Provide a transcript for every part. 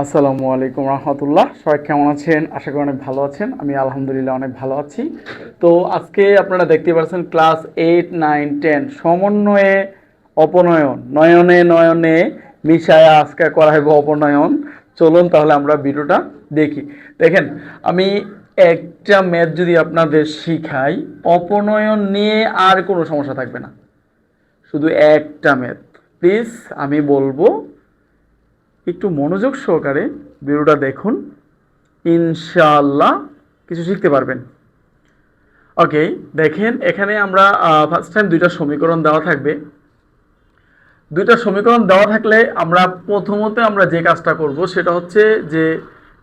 আসসালামু আলাইকুম রহমতুল্লাহ। সবাই কেমন আছেন? আশা করি অনেক ভালো আছেন। আমি আলহামদুলিল্লাহ অনেক ভালো আছি। তো আজকে আপনারা দেখতে পাচ্ছেন ক্লাস এইট, নাইন, টেন, সমন্বয়ে অপনয়ন। নয়নে নয়নে মিশায় আজকে করা হবে অপনয়ন। চলুন তাহলে আমরা ভিডিওটা দেখি। দেখেন, আমি একটা ম্যাথ যদি আপনাদের শিখাই, অপনয়ন নিয়ে আর কোনো সমস্যা থাকবে না। শুধু একটা ম্যাথ। প্লিজ, আমি বলব একটু মনোযোগ সহকারে ভিডিওটা দেখুন। ইনশাআল্লাহ কিছু শিখতে পারবেন। ওকে, দেখেন এখানে আমরা ফার্স্ট টাইম দুইটা সমীকরণ দেওয়া থাকবে। দুইটা সমীকরণ দেওয়া থাকলে আমরা প্রথমত আমরা যে কাজটা করব সেটা হচ্ছে যে,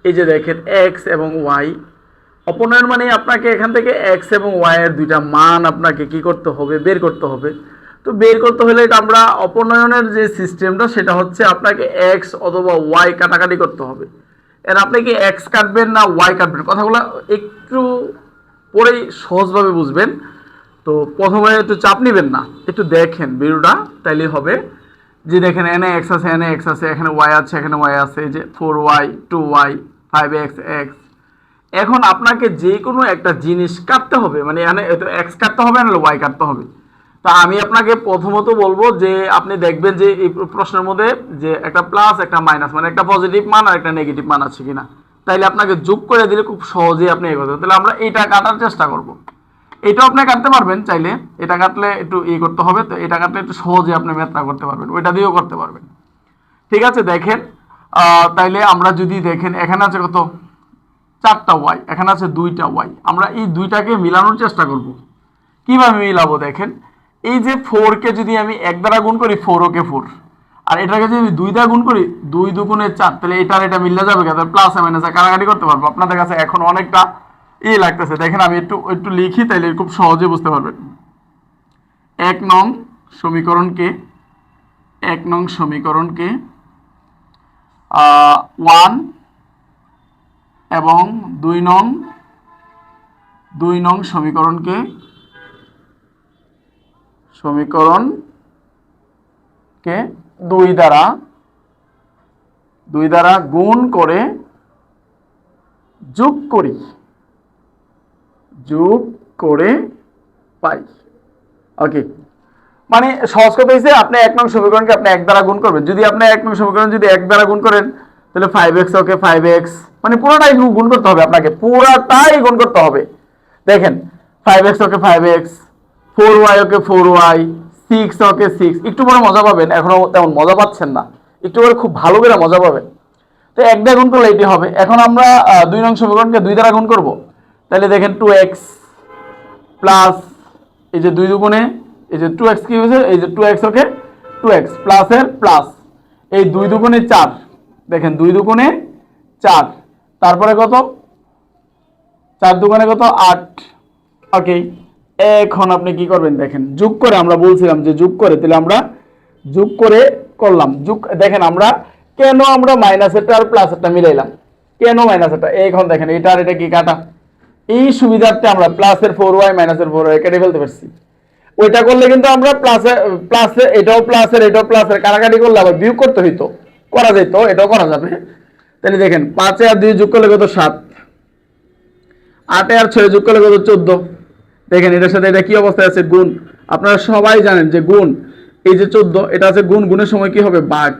এই যে দেখেন এক্স এবং ওয়াই অপনয়ন মানে আপনাকে এখান থেকে এক্স এবং ওয়াই এর দুইটা মান আপনাকে কি করতে হবে? বের করতে হবে। তো বের করতে হলে আমরা অপনয়নের যে সিস্টেমটা সেটা হচ্ছে আপনাকে এক্স অথবা ওয়াই কাটাকাটি করতে হবে। এর আপনি কি এক্স কাটবেন না ওয়াই কাটবেন? কথাগুলো একটু পরেই সহজভাবে বুঝবেন। তো প্রথমে একটু চাপ নেবেন না, একটু দেখেন ভিডিওটা, তাইলে হবে। যে দেখেন এনে এক্স আছে এনে এক্স আছে, এখানে ওয়াই আছে, এখানে ওয়াই আছে যে four Y two Y five X X এখন আপনাকে যে কোনো একটা জিনিস কাটতে হবে মানে এখানে এক্স কাটতে হবে নাহলে ওয়াই কাটতে হবে। তা আমি আপনাকে প্রথমত বলব যে আপনি দেখবেন যে এই প্রশ্নের মধ্যে যে একটা প্লাস একটা মাইনাস মানে একটা পজিটিভ মান আর একটা নেগেটিভ মান আছে কিনা। তাইলে আপনাকে যোগ করে দিলে খুব সহজেই আপনি এগোতে তাহলে আমরা এইটা কাটার চেষ্টা করব। এটাও আপনি কাটতে পারবেন চাইলে। এটা কাটলে একটু ইয়ে করতে হবে, তো এটা কাটলে একটু সহজে আপনি ম্যাথটা করতে পারবেন। ওইটা দিয়েও করতে পারবেন। ঠিক আছে, দেখেন তাইলে আমরা যদি দেখেন, এখানে আছে কত? চারটা ওয়াই এখানে আছে দুইটা ওয়াই আমরা এই দুইটাকে মিলানোর চেষ্টা করব। কীভাবে মিলাবো দেখেন? এই যে ফোরকে যদি আমি এক দ্বারা গুণ করি ফোর ওকে ফোর আর এটাকে যদি আমি দুই দ্বারা গুণ করি, দুই দুগুণে চার, তাহলে এটার এটা মিললে যাবে কেন প্লাস মাইনাসে কাটাকাটি করতে পারব। আপনাদের কাছে এখন অনেকটা ই লাগতেছে। দেখেন আমি একটু একটু লিখি, তাইলে খুব সহজে বুঝতে পারবেন। এক নং সমীকরণকে এক নং সমীকরণকে ওয়ান এবং দুই নং দুই নং সমীকরণকে সমীকরণকে দুই দ্বারা। দুই দ্বারা গুণ করে যোগ করি। যোগ করে পাই। ওকে মানে সহজ কথা হয়েছে আপনি এক নং সমীকরণকে আপনি এক দ্বারা গুণ করবেন। যদি আপনি এক নং সমীকরণ যদি এক দ্বারা গুণ করেন, তাহলে five X okay five X মানে পুরোটাই গুণ করতে হবে আপনাকে। পুরোটাই গুণ করতে হবে। দেখেন five X okay five X four Y okay four Y, six okay six, একটু পরে মজা পাবেন, এখনও তেমন মজা পাচ্ছেন না। একটু পরে খুব ভালো করে মজা পাবেন। তো এক দিয়ে গুণ করলে এটি হবে। এখন আমরা দুই নং সমীকরণকে দুই দ্বারা গুণ করব। তাহলে দেখেন টু এক্স প্লাস এই যে দুই দুগুণে, এই যে টু এক্স কী হয়েছে এই যে two X okay two X প্লাসের প্লাস এই দুই দুগুণে চার, দেখেন দুই দুগুণে চার। তারপরে কত? চার দুগুণে কত? আট। ওকে এখন আপনি কি করবেন দেখেন, যোগ করে আমরা বলছিলাম যে যোগ করে, তাহলে আমরা যোগ করে করলাম। যোগ, দেখেন আমরা কেন আমরা মাইনাসেরটা আর প্লাসেরটা মিলাইলাম? কেন মাইনাসেরটা এখন দেখেন এটা আর এটা কি কাটা? এই সুবিধার্থে আমরা প্লাসের ফোর ওয়াই মাইনাসের ফোর ওয়াই কেটে ফেলতে পারছি। ওইটা করলে কিন্তু আমরা প্লাসে প্লাসে এটাও প্লাসের এটাও প্লাসের কাটাকাটি করলে আবার বিয়োগ করতে হইতো। করা যেত এটাও করা যাবে। তাহলে দেখেন, পাঁচে আর দুই যোগ করলে কত? সাত। আটে আর ছয় যোগ করলে কত? চোদ্দ। দেখেন, এটার সাথে এটা কি অবস্থায় আছে? গুণ। আপনারা সবাই জানেন যে গুণ, এই যে চোদ্দ, এটা আছে গুণ। গুণের সময় কি হবে? বাঘ।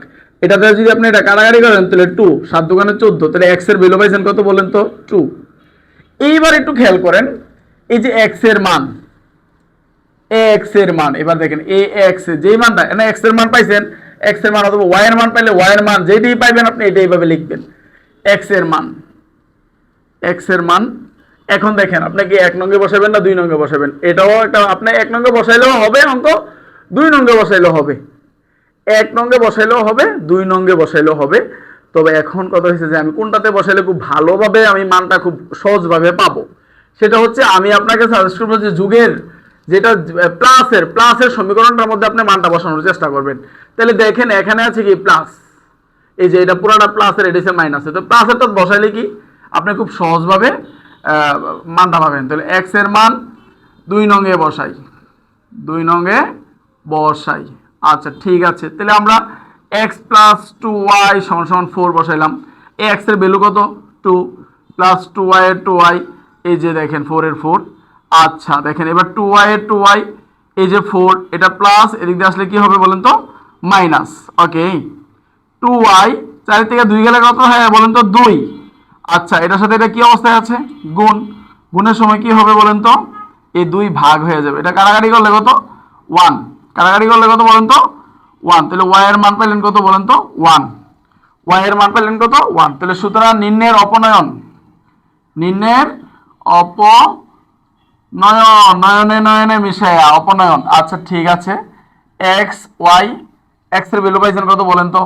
এটাতে যদি আপনি এটা কাটাকাটি করেন, তাহলে টু সাত দোকানে চোদ্দ, তাহলে এক্সের ভ্যালু পাইছেন কত বলেন তো? টু এইবার একটু খেয়াল করেন, এই যে এক্সের মান এক্সের মান, এবার দেখেন এ এক্স যেই মানটা, না এক্সের মান পাইছেন এক্সের মান অথবা ওয়াই এর মান পাইলে ওয়াই এর মান যেটাই পাইবেন আপনি এটাই এইভাবে লিখবেন। এক্সের মান এক্সের মান এখন দেখেন, আপনি কি এক নঙ্গে বসাবেন না দুই নঙ্গে বসাবেন? এটাও একটা, আপনি এক নঙ্গে বসাইলেও হবে অঙ্ক, দুই নঙ্গে বসাইলেও হবে। এক নঙ্গে বসাইলেও হবে, দুই নঙ্গে বসাইলেও হবে। তবে এখন কথা হয়েছে যে আমি কোনটাতে বসাইলে খুব ভালোভাবে আমি মানটা খুব সহজভাবে পাবো। সেটা হচ্ছে আমি আপনাকে সাজেস্ট করব যে যুগের যেটা প্লাসের প্লাসের সমীকরণটার মধ্যে আপনি মানটা বসানোর চেষ্টা করবেন। তাহলে দেখেন, এখানে আছে কি প্লাস? এই যে এটা পুরোটা প্লাসের, এটা হচ্ছে মাইনাসে। তো প্লাসেরটা বসাইলে কি? আপনি খুব সহজভাবে মানটা পাবেন তাহলে এক্সের মান দুই নঙ্গে বসাই। দুই নঙ্গে বসাই। আচ্ছা ঠিক আছে। তাহলে আমরা এক্স প্লাস টু ওয়াই সমান সমান ফোর বসাইলাম। এ এক্সের ভ্যালু কত? টু প্লাস টু ওয়াই এর টু ওয়াই এই যে দেখেন ফোর এর ফোর আচ্ছা দেখেন এবার টু ওয়াই এর টু ওয়াই এই যে ফোর এটা প্লাস এদিক দিয়ে আসলে কি হবে বলেন তো? মাইনাস ওকে টু ওয়াই চারি থেকে দুই গেলে কত হয়? বলেন তো দুই। আচ্ছা এটার সাথে এটা কি অবস্থায় আছে? গুণ। গুণের সময় কি হবে বলেন তো? এই দুই ভাগ হয়ে যাবে। এটা কারাগারি করলে কত? ওয়ান। কারাগারি করলে কত বলেন তো? ওয়ান। তাহলে ওয়াই এর মান পাইলেন কত বলেন তো? ওয়ান। ওয়াই এর মান পাইলেন কত? ওয়ান। তাহলে সুতরাং নিম্নের অপনয়ন। নিম্নের অপ নয়ন নয়নে নয়নে মিশায়া। অপনয়ন। আচ্ছা ঠিক আছে। X, Y. এক্সের ভ্যালু পাইছেন কত বলেন তো?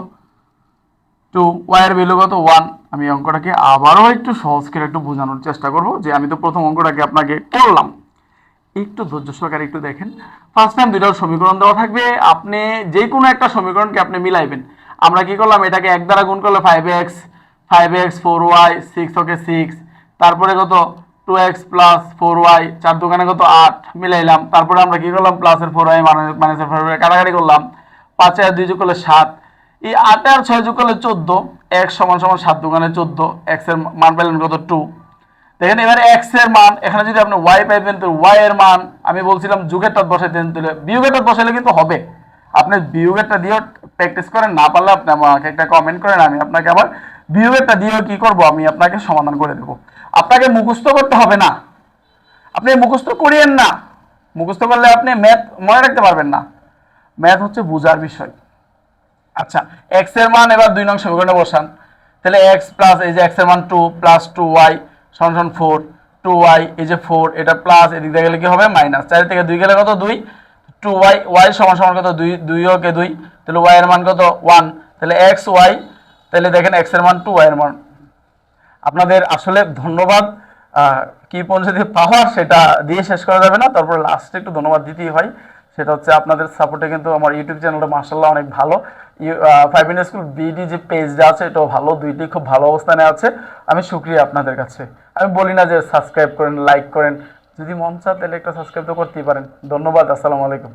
টু। ওয়াই এর ভ্যালু কত? ওয়ান। আমি অঙ্কটাকে আবারও একটু সহজ করে একটু বোঝানোর চেষ্টা করব যে আমি তো প্রথম অঙ্কটাকে আপনাকে করলাম। একটু ধৈর্য সহকারে একটু দেখেন। ফার্স্ট টাইম দুইটা সমীকরণ দেওয়া থাকবে। আপনি যে কোনো একটা সমীকরণকে আপনি মিলাইবেন। আমরা কি করলাম? এটাকে এক দ্বারা গুণ করলে five X five X four Y six okay six তারপরে কত? Two X plus four Y চার দোকানে কত? আট। মিলাইলাম। তারপরে আমরা কি করলাম? প্লাসের ফোর ওয়াই মাইনাসের ফোর ওয়াই কাটাকাটি করলাম। পাঁচে আর দুই যোগ করলে সাত। এই আটে আর ছয় যোগ করলে চোদ্দ। এক সমান সমান সাত দোকানে চোদ্দ এক্সের মান পেলেন কত? টু দেখেন, এবার এক্সের মান, এখানে যদি আপনি ওয়াই পাইবেন তো ওয়াই এর মান, আমি বলছিলাম যুগেরটা বসাইতেন তাহলে বিয়োগেরটা বসাইলে কিন্তু হবে। আপনি বিয়োগেরটা দিয়েও প্র্যাকটিস করেন, না পারলে আপনি আমাকে একটা কমেন্ট করেন, আমি আপনাকে আবার বিয়োগেরটা দিয়েও কি করব, আমি আপনাকে সমাধান করে দেব। আপনাকে মুখস্থ করতে হবে না। আপনি মুখস্থ করিয়েন না। মুখস্থ করলে আপনি ম্যাথ মনে রাখতে পারবেন না। ম্যাথ হচ্ছে বোঝার বিষয়। আচ্ছা এক্সের মান এবার দুই নং সমীকরণে বসান। তাহলে এক্স প্লাস এই যে এক্সের মান টু প্লাস টু ওয়াই সমান ফোর টু ওয়াই এই যে ফোর এটা প্লাস এদিক দিয়ে গেলে কি হবে? মাইনাস চারি থেকে দুই গেলে কত? দুই। টু ওয়াই ওয়াই সমান সমান কত? দুই দুই ওকে দুই। তাহলে ওয়াই এর মান কত? ওয়ান তাহলে এক্স ওয়াই তাহলে দেখেন এক্সের মান টু ওয়াই এর মান। আপনাদের আসলে ধন্যবাদ। কি পৌঁছাতে পাওয়ার সেটা দিয়ে শেষ করা যাবে না। তারপর লাস্টে একটু ধন্যবাদ দিতেই হয়। সেটা হচ্ছে আপনাদের সাপোর্টে কিন্তু আমার ইউটিউব চ্যানেলটা মার্শাল্লাহ অনেক ভালো। ফাইভ মিনিট স্কুল বিডি যে পেজটা আছে, এটাও ভালো। দুইটি খুব ভালো অবস্থানে আছে। আমি সুক্রিয়া আপনাদের কাছে। আমি বলি না যে সাবস্ক্রাইব করেন লাইক করেন। যদি মন চায় তাহলে একটা সাবস্ক্রাইব তো করতেই পারেন। ধন্যবাদ, আসসালামু আলাইকুম।